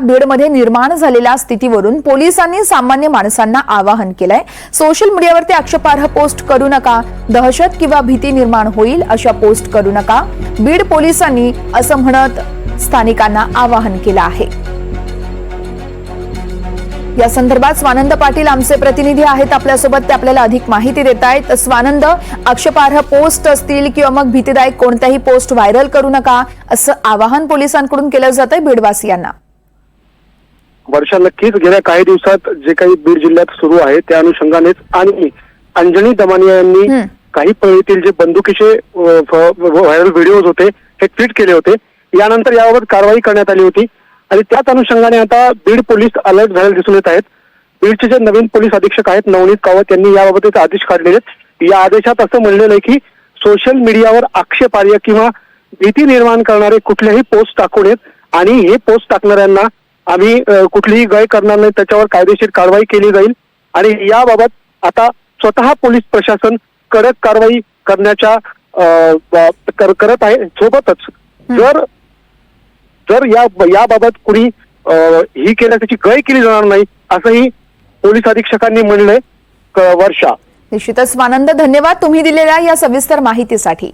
बीडमध्ये निर्माण झालेल्या स्थितीवरून पोलिसांनी सामान्य माणसांना आवाहन केलंय. सोशल मीडियावरती आक्षेपार्ह पोस्ट करू नका. दहशत किंवा भीती निर्माण होईल अशा पोस्ट करू नका. बीड पोलिसांनी असं म्हणत स्थानिकांना आवाहन केलं आहे. या संदर्भात स्वानंद पाटील आमचे प्रतिनिधी आहेत. आपल्यासोबत ते आपल्याला अधिक माहिती देत आहेत. स्वानंद आक्षेपार्ह पोस्ट असतील किंवा मग भीतीदायक कोणत्याही पोस्ट व्हायरल करू नका असं आवाहन पोलिसांकडून केलं जात आहे बीडवासियांना. वर्षा नक्कीच गेल्या काही दिवसात जे काही बीड जिल्ह्यात सुरू आहे त्या अनुषंगानेच आणि अंजनी दमानिया यांनी. काही पळीतील जे बंदुकीचे व्हायरल व्हिडिओज होते हे ट्विट केले होते. यानंतर याबाबत कारवाई करण्यात आली होती. आणि त्याच अनुषंगाने आता बीड पोलीस अलर्ट झालेले दिसून येत आहेत. बीडचे जे नवीन पोलीस अधीक्षक आहेत नवनीत कावत यांनी याबाबत एक आदेश काढलेले आहेत. या आदेशात असं म्हणलेलं आहे की सोशल मीडियावर आक्षेपार्ह किंवा भीती निर्माण करणारे कुठलेही पोस्ट टाकू नयेत. आणि हे पोस्ट टाकणाऱ्यांना आम्ही कुठलीही गय करणार नाही त्याच्यावर कायदेशीर कारवाई केली जाईल. आणि याबाबत आता स्वतः पोलीस प्रशासन कडक कारवाई करण्याच्या कर- करत आहे सोबतच. जर जर या याबाबत कुणी ही केल्या त्याची गय केली जाणार नाही असंही पोलीस अधीक्षकांनी म्हणलंय वर्षा. निश्चितच. स्वानंद धन्यवाद तुम्ही दिलेल्या या सविस्तर माहितीसाठी.